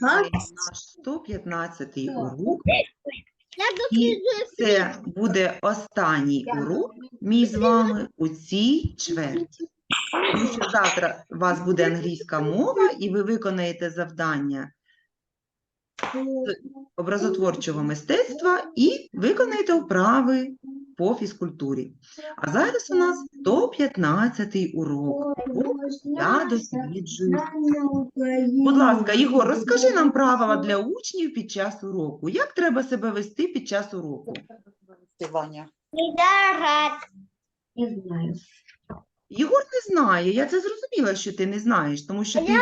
Наш 115 урок. Це буде останній урок мій з вами у цій чверті. Тому завтра у вас буде англійська мова, і ви виконаєте завдання образотворчого мистецтва і виконаєте вправи по фізкультурі. А зараз у нас 115 урок. Урок Я досліджую. Будь ласка, Ігор, розкажи нам правила для учнів під час уроку. Як треба себе вести під час уроку? Ваня. Не знаю. Єгор не знає, я це зрозуміла, що ти не знаєш, тому що ти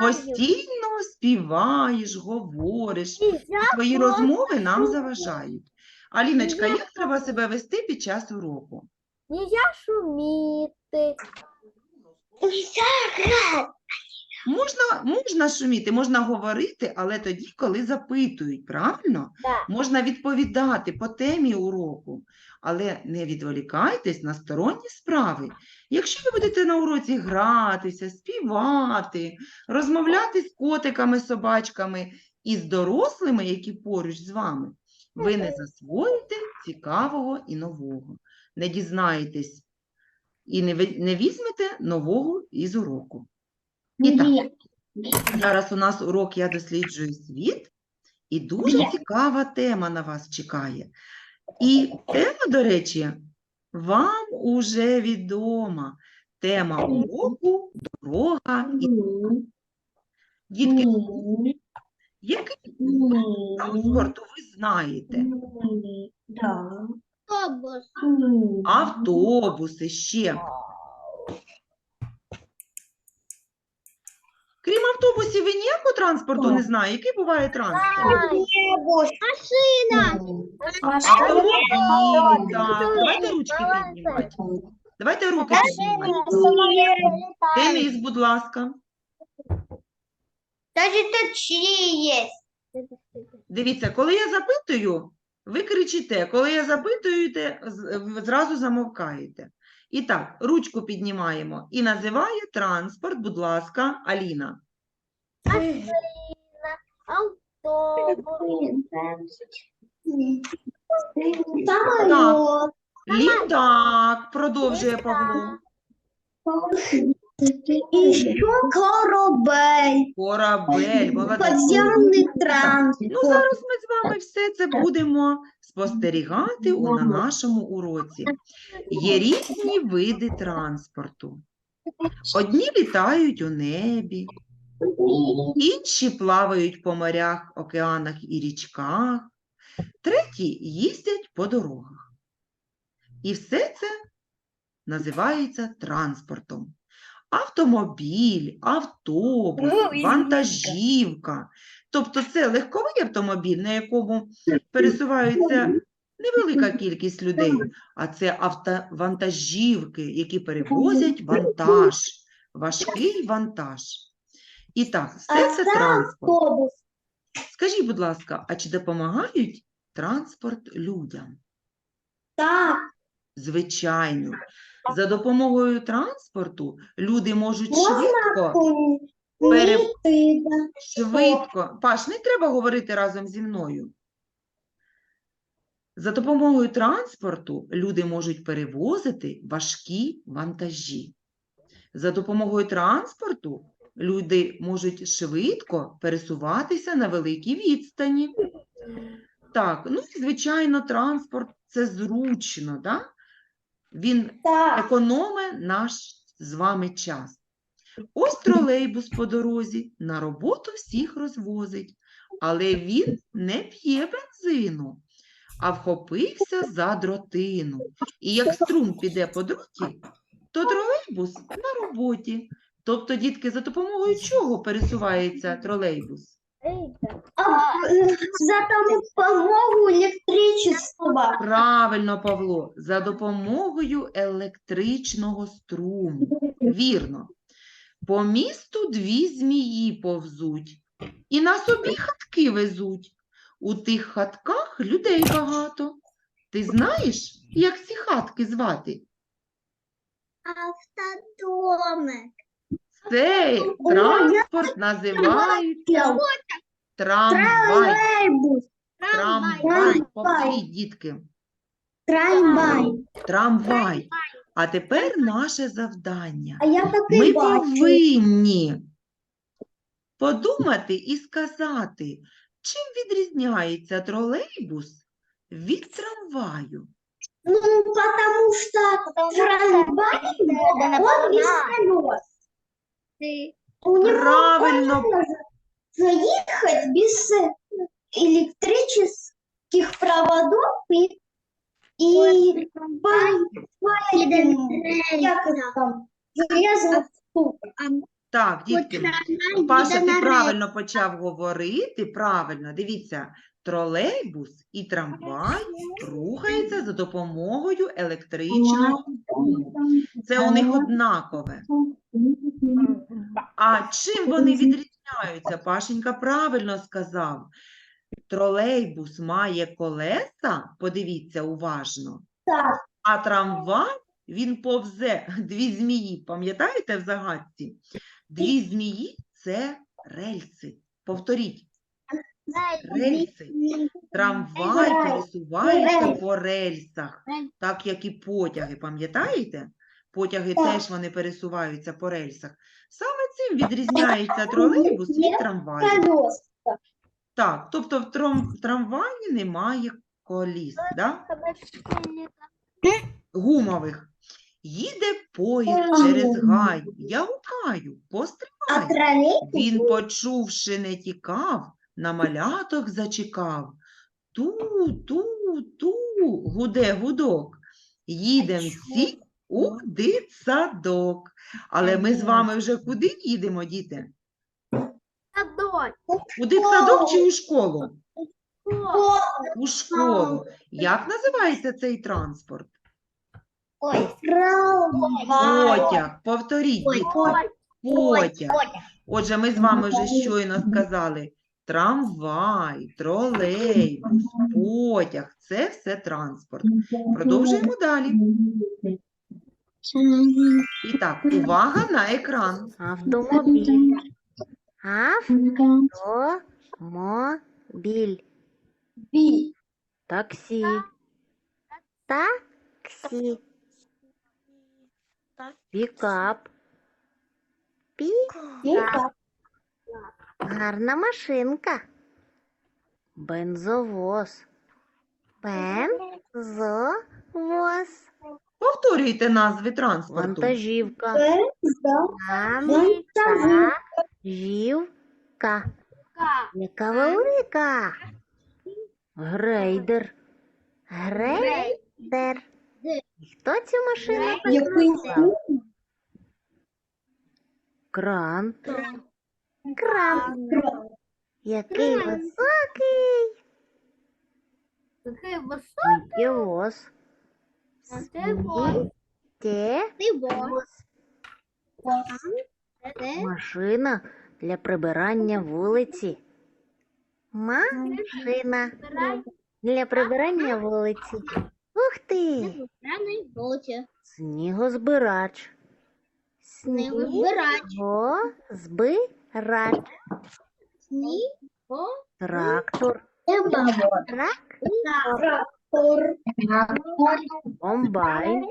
постійно співаєш, говориш, і твої розмови нам заважають. Аліночка, як треба себе вести під час уроку? Нельзя шуміти. Можна, можна шуміти, можна говорити, але тоді, коли запитують, правильно? Так. Можна відповідати по темі уроку, але не відволікайтесь на сторонні справи. Якщо ви будете на уроці гратися, співати, розмовляти з котиками, собачками і з дорослими, які поруч з вами, ви не засвоїте цікавого і нового, не дізнаєтесь і не, не візьмете нового із уроку. І так, зараз у нас урок «Я досліджую світ», і дуже цікава тема на вас чекає. І тема, до речі, вам уже відома. Тема уроку «Дорога і дітки». Який транспорт ви знаєте? Да. Автобуси ще. Крім автобусів, ви ніякого транспорту не знаєте? Який буває транспорт? Автомобіль, так. Давайте ручки піднімати. Давайте руки піднімати. Денис, будь ласка. Даже тут є. Дивіться, коли я запитую, ви кричите. Коли я запитую, зразу замовкаєте. І так, ручку піднімаємо. І називає транспорт, будь ласка, Аліна. Автобус. Так. Літак, продовжує Павло. Еще корабель, Корабель, молодець. подземный Ну, зараз ми з вами все це будемо спостерігати у, на нашому уроці. Є різні види транспорту. Одні літають у небі, інші плавають по морях, океанах і річках, треті їздять по дорогах. І все це називається транспортом. Автомобіль, автобус, вантажівка. Тобто це легковий автомобіль, на якому пересуваються невелика кількість людей, а це автовантажівки, які перевозять вантаж, важкий вантаж. І так, все це транспорт. Скажіть, будь ласка, а чи допомагають транспорт людям? Так. Звичайно. За допомогою транспорту люди можуть швидко, Пере- швидко. Паш, не треба говорити разом зі мною. За допомогою транспорту люди можуть перевозити важкі вантажі. За допомогою транспорту люди можуть швидко пересуватися на великій відстані. Так, ну і звичайно, транспорт це зручно, да? Він Так. економить наш з вами час. Ось тролейбус по дорозі на роботу всіх розвозить, але він не п'є бензину, а вхопився за дротину. І як струм піде по дроті, то тролейбус на роботі. Тобто, дітки, за допомогою чого пересувається тролейбус? А, За допомогу електричества. Правильно, Павло, за допомогою електричного струму. Вірно. По місту дві змії повзуть, і на собі хатки везуть. У тих хатках людей багато. Ти знаєш, як ці хатки звати? Автодоми. Цей транспорт називають трамвай. Тролейбус. Трамвай. Повторіть, дітки. Трамвай. Трамвай. А тепер наше завдання. А я Ми такий бачу. повинні подумати і сказати, чим відрізняється тролейбус від трамваю. Ну, потому что трамвай, он. У него Правильно. можно заехать без э, электрических проводов и, и по, по этим, как их там, железным штукам. Так, дітки, Паша, ти правильно почав говорити. Правильно, дивіться, тролейбус і трамвай рухаються за допомогою електричного струму. Це у них однакове. А чим вони відрізняються? Пашенька правильно сказав. Тролейбус має колеса, подивіться уважно, а трамвай він повзе дві змії. Пам'ятаєте в загадці? Дві змії це рельси. Повторіть, рельси. Трамвай пересувається по рельсах, так як і потяги, пам'ятаєте? Потяги теж вони пересуваються по рельсах. Саме цим відрізняється тролейбус від трамваю. Так, тобто в трамваї немає коліс, да? гумових. Їде поїзд через гай. Я гукаю, постривай. Він, почувши, не тікав, на маляток зачекав. Ту, ту, ту, гуде гудок. Їдем всі у дитсадок. Але ми з вами вже куди їдемо, діти? У дитсадок чи у школу? У школу. Як називається цей транспорт? трамвай. Потяг. Повторіть, дітки. Потяг. Отже, ми з вами вже щойно сказали трамвай, тролейбус, потяг це все транспорт. Продовжуємо далі. І так, увага на екран. Автомобіль. Автомобіль. Таксі. Таксі. Пікап. Пі. Гарна машинка. Бензовоз. Бензовоз. Повторюйте назви транспорту. Вантажівка. Вантажівка. Яка велика. Грейдер. Грейдер. Хто цю машину Який побудував? Кран. Кран. Який високий. Сміттєвоз. Сміттєвоз. Машина для прибирання вулиці. Машина для прибирання вулиці. Ух ти! Снігозбирач. Снігозбирач. Снігозбирач. Трактор. Трактор. Трактор. Комбайн.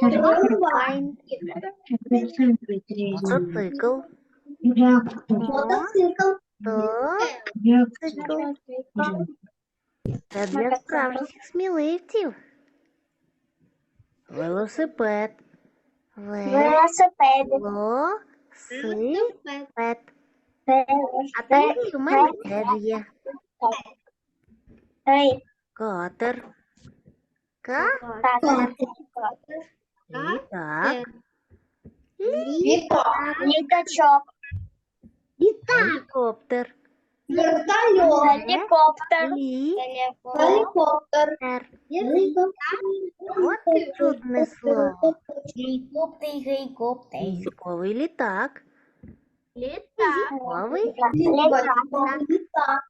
Трамвай. Мотоцикл. Мотоцикл. Мотоцикл. Це для справжніх сміливців. Велосипед. Велосипед. Велосипед. А такий у мене теж є. Катер. Катер. Літак. Літачок. Гелікоптер. Вертольот. Гелікоптер. Літер. Гелікоптер. От і чудне слово. Гелікоптер, гелікоптер. Військовий літак. Військовий Літак.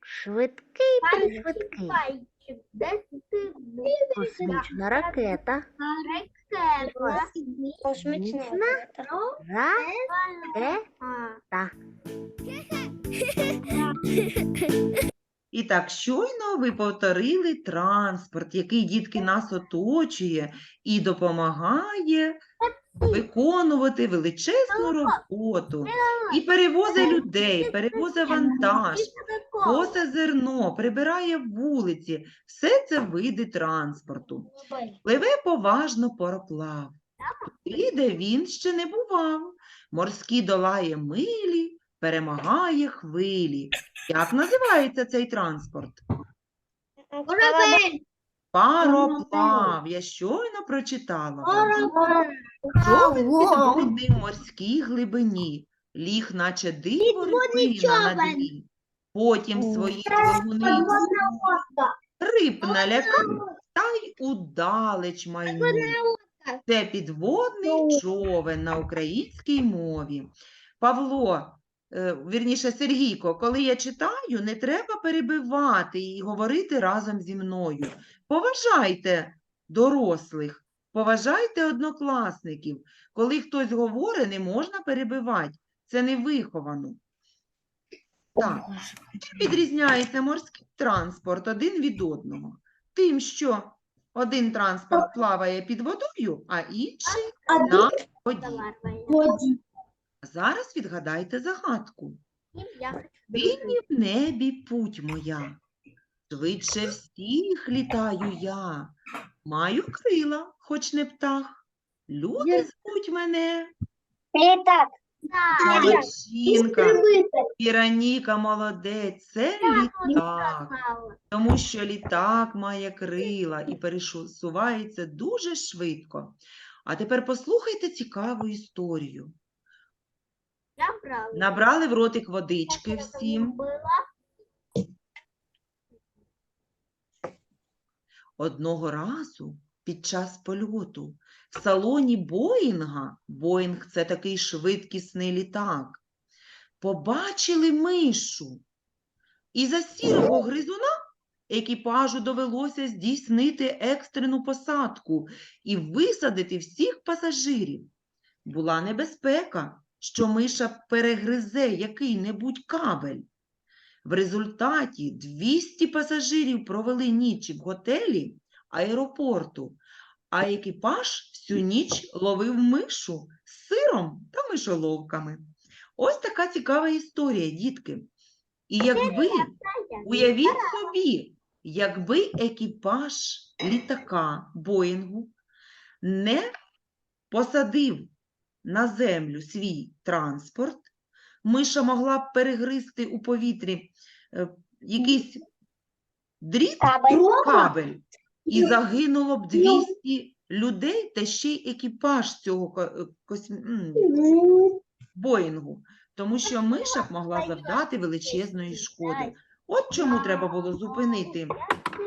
швидкий пришвидкий. Космічна ракета. Космічна Ракета. І так, щойно ви повторили транспорт, який дітки нас оточує і допомагає виконувати величезну роботу. І перевозить людей, перевозить вантаж, косе зерно, прибирає вулиці. Все це види транспорту. Пливе поважно пароплав. І де він ще не бував. Морські долає милі, перемагає хвилі. Як називається цей транспорт? Пароплав. Я щойно прочитала. Човен підводний в морській глибині, ліг, наче диво рибина на дні. Потім свої двигуни риб налякав та й удалеч майнув. Це підводний човен на українській мові. Павло, вірніше Сергійко, коли я читаю, не треба перебивати і говорити разом зі мною. Поважайте дорослих, поважайте однокласників. Коли хтось говорить, не можна перебивати. Це невиховано. Так. Чим відрізняється морський транспорт один від одного? Тим, що один транспорт плаває під водою, а інший на воді. Зараз відгадайте загадку. Синій в небі путь моя, швидше всіх літаю я, маю крила, хоч не птах. Люди звуть мене Літак. Молодчинка, Іраніка молодець, це літак. Тому що літак має крила і пересувається дуже швидко. А тепер послухайте цікаву історію. Набрали в ротик водички всім. Одного разу під час польоту в салоні Боїнга, Боїнг це такий швидкісний літак, побачили мишу. І за сірого гризуна екіпажу довелося здійснити екстрену посадку і висадити всіх пасажирів. Була небезпека, що миша перегризе який-небудь кабель. В результаті 200 пасажирів провели ніч в готелі аеропорту, а екіпаж всю ніч ловив мишу з сиром та мишоловками. Ось така цікава історія, дітки. І якби, уявіть собі, якби екіпаж літака Боїнгу не посадив на землю свій транспорт, миша могла б перегризти у повітрі е, якийсь дріт, кабель, і загинуло б 200 людей та ще й екіпаж цього ко- е, косм... м, Боїнгу, тому що миша б могла завдати величезної шкоди. От чому треба було зупинити,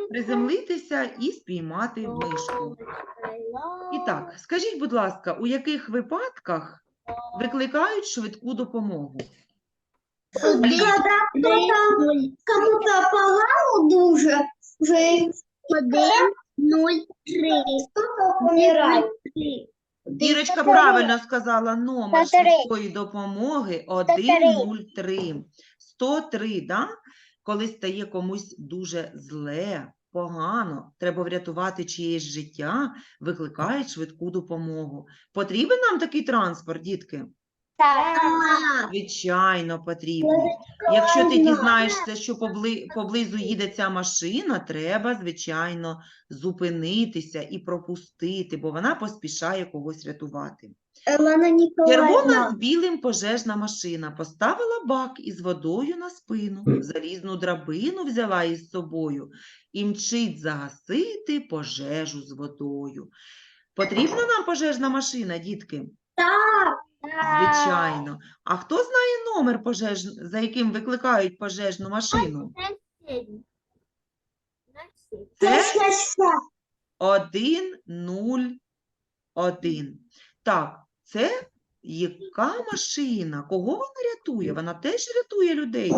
приземлитися і спіймати мишку. І так, скажіть, будь ласка, у яких випадках викликають швидку допомогу? Кому-то погано дуже, вже Один, нуль, три. хто-то правильно сказала номер 103. швидкої допомоги 103. 103, да? Коли стає комусь дуже зле, погано, треба врятувати чиєсь життя, викликають швидку допомогу. Потрібен нам такий транспорт, дітки? Так. Звичайно, потрібен. Якщо ти дізнаєшся, що побли... поблизу їде ця машина, треба, звичайно, зупинитися і пропустити, бо вона поспішає когось рятувати. Олена Червона Ніколаївна. з білим пожежна машина поставила бак із водою на спину, залізну драбину взяла із собою і мчить загасити пожежу з водою. Потрібна нам пожежна машина, дітки? Так. Звичайно. А хто знає номер пожеж... за яким викликають пожежну машину? Це 101. Так, це яка машина? Кого вона рятує? Вона теж рятує людей.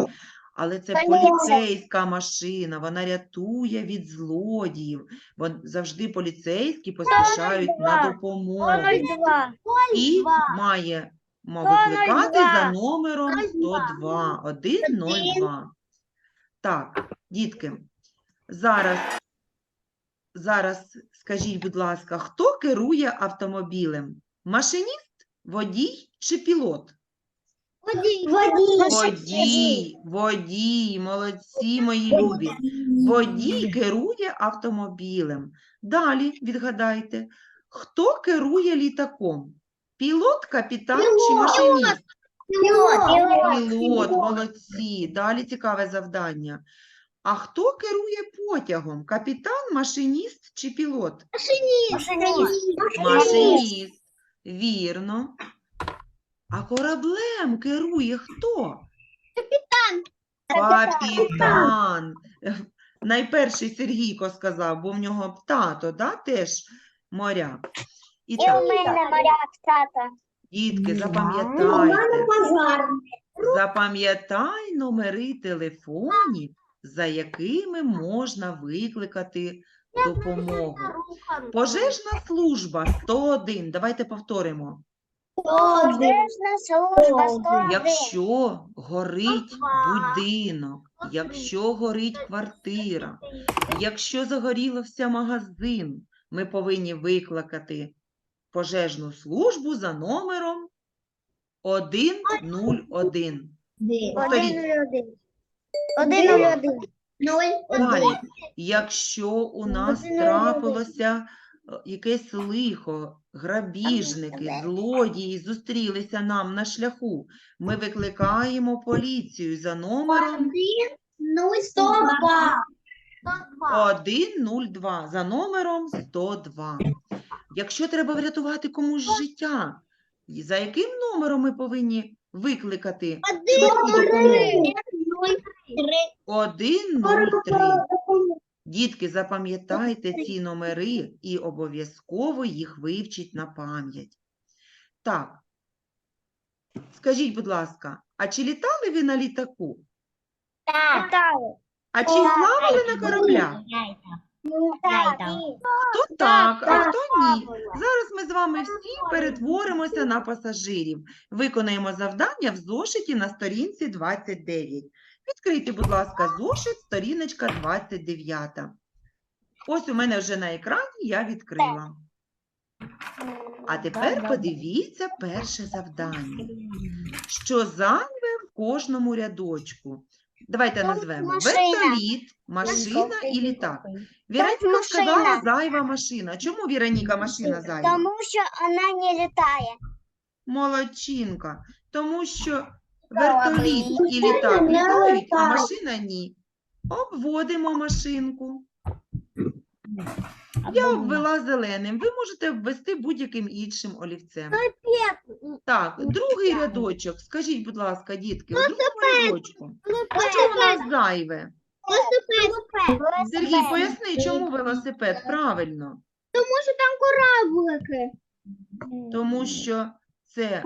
Але це поліцейська машина, вона рятує від злодіїв. Вон завжди поліцейські поспішають на допомогу. 02. І має викликати за номером 102. 102. Так, дітки, зараз, зараз скажіть, будь ласка, хто керує автомобілем? Машиніст, водій чи пілот? Водій. Водій, водій, молодці мої любі. Водій керує автомобілем. Далі відгадайте, хто керує літаком? Пілот, капітан чи машиніст? Пілот, молодці. Далі цікаве завдання. А хто керує потягом? Капітан, машиніст чи пілот? Машиніст. Вірно. А кораблем керує хто? Капітан. Ех, Найперший Сергійко сказав, бо в нього тато, да, теж моряк. І так, моряк, тата. дітки, У запам'ятайте. Запам'ятай номери телефонів, за якими можна викликати допомогу. Пожежна служба 101. Давайте повторимо. Пожежна служба 101. Якщо горить будинок, якщо горить квартира, якщо загорівся магазин, ми повинні викликати пожежну службу за номером 101. Повторіть. 101. 101. Далі, якщо у нас Один, один, трапилося е, якесь лихо, грабіжники, злодії зустрілися нам на шляху, ми викликаємо поліцію за номером 102, за номером 102. Якщо треба врятувати комусь життя, і за яким номером ми повинні викликати швидку допомогу? 103. Дітки, запам'ятайте ці номери і обов'язково їх вивчіть на пам'ять. Так, скажіть, будь ласка, а чи літали ви на літаку? Так. А чи плавали на кораблях? Хто так, а хто ні? Зараз ми з вами всі перетворимося на пасажирів. Виконаємо завдання в зошиті на сторінці 29. Відкрийте, будь ласка, зошит, сторіночка 29. Ось у мене вже на екрані я відкрила. А тепер подивіться перше завдання. Що зайве в кожному рядочку? Давайте назвемо вертоліт, машина і літак. Віроніка сказала зайва машина. Чому Віроніка машина зайва? Тому що вона не літає. Молодчинка. Тому що вертоліт і літак літають, а машина ні. Обводимо машинку. Я обвела зеленим. Ви можете обвести будь-яким іншим олівцем. Так, другий рядочок. Скажіть, будь ласка, дітки, у другому рядочку. Що у нас зайве? Сергій, поясни, чому велосипед? Правильно. Тому що там Кораблики. Тому що це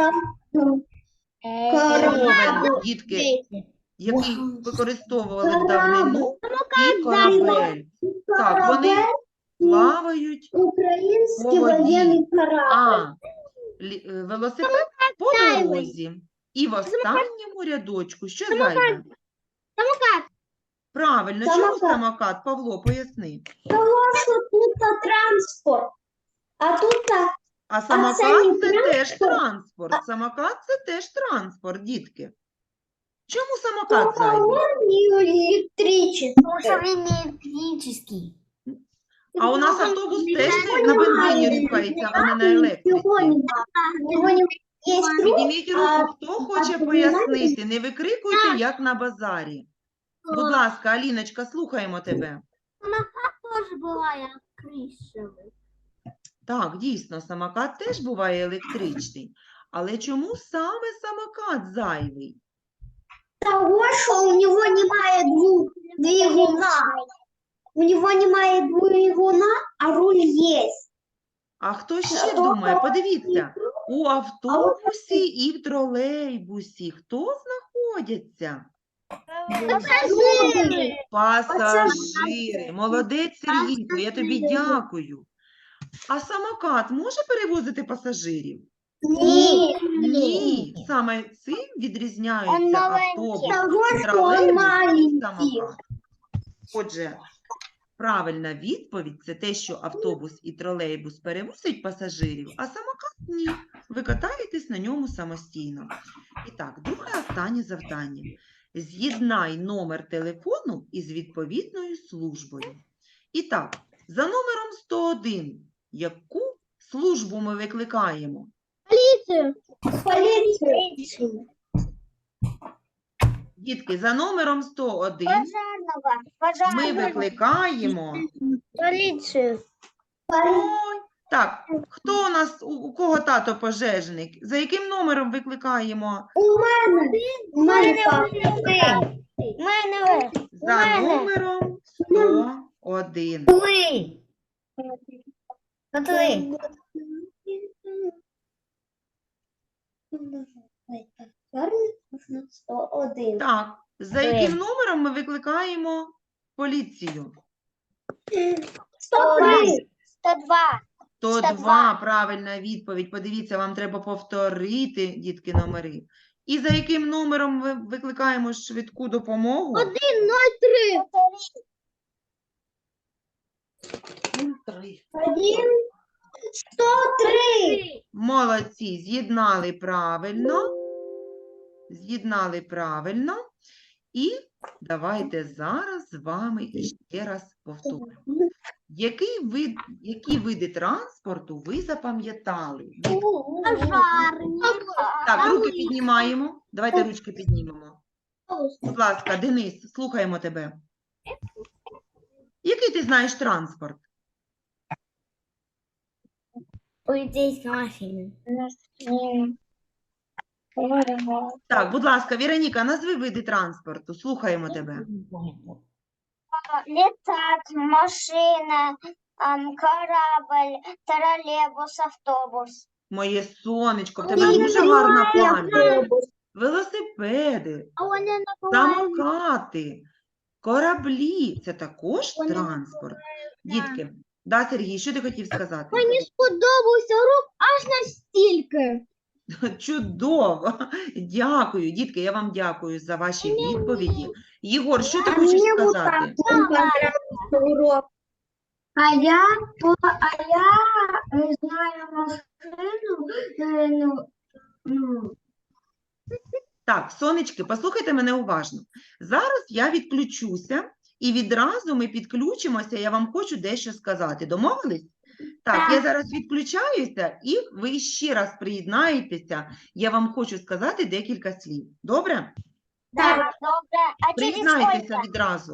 Кораблик. дітки, який використовували в давнину, і корабель. Так, вони плавають, Український по воді. воєнний корабль. а лі- е, велосипед по дорозі. І в останньому рядочку, що зайве? Правильно, чому Самокат. самокат? Павло, поясни. Того, що тут транспорт. А тут так, А самокат це теж транспорт. Самокат це теж транспорт, дітки. Чому самокат зайвий? Тому що він не електричний. А у нас автобус теж на бензині рухається, а не на електриці. Підніміть руку, хто хоче пояснити, не викрикуйте, як на базарі. Будь ласка, Аліночка, слухаємо тебе. Теж буває кришевий. Так, дійсно, самокат теж буває електричний. Але чому саме самокат зайвий? того, що у нього немає двигуна. У нього немає двигуна, а руль є. А хто ще думає? Подивіться, у автобусі і в тролейбусі хто знаходяться? Пассажиры. Пасажири. Молодець, Сергійко, я тобі дякую. А самокат може перевозити пасажирів? Нет. Ні, саме цим відрізняються автобус, тролейбус і самокат. Отже, правильна відповідь це те, що автобус і тролейбус перевозять пасажирів, а самокат ні. Ви катаєтесь на ньому самостійно. І так, друге останнє завдання. З'єднай номер телефону із відповідною службою. І так, за номером 101, яку службу ми викликаємо? Полицию. Дітки, за номером 101 Пожарного. ми викликаємо. Полицию. Ой, так, хто у нас, у, у кого тато пожежник? За яким номером викликаємо? У мене. У мене папа. Мене. За мене. номером 101. Ви. Готовий. Сто один. Так, за яким номером ми викликаємо поліцію? Сто три. 102. 102, 102. правильна відповідь. Подивіться, вам треба повторити, дітки, номери. І за яким номером ми викликаємо швидку допомогу? Один. Сто три. Молодці, з'єднали правильно. З'єднали правильно. І давайте зараз з вами ще раз повторимо. Який вид, які види транспорту ви запам'ятали? Так, руки піднімаємо. Давайте ручки піднімемо. Будь ласка, Денис, слухаємо тебе. Який ти знаєш транспорт? Полицейская машина. Так, будь ласка, Віроніка, назви види транспорту. Слухаємо тебе. Летать, машина, корабль, троллейбус, автобус. Моє сонечко, в тебе дуже гарна пам'ять. Велосипеди, самокати, кораблі це також Вони транспорт. Дітки, да, Сергій, що ти хотів сказати? Мені сподобався рук аж настільки. Чудово! Дякую, дітки, я вам дякую за ваші відповіді. Єгор, що ти хочеш сказати? урок. А я, по- а я е, знаю машину, е, ну, ну, Так, сонечки, послухайте мене уважно. Зараз я відключуся і відразу ми підключимося. Я вам хочу дещо сказати. Домовились? Так, я зараз відключаюся, і ви ще раз приєднаєтеся. Я вам хочу сказати декілька слів. Добре? Так, добре. А через Приєднайтеся відразу.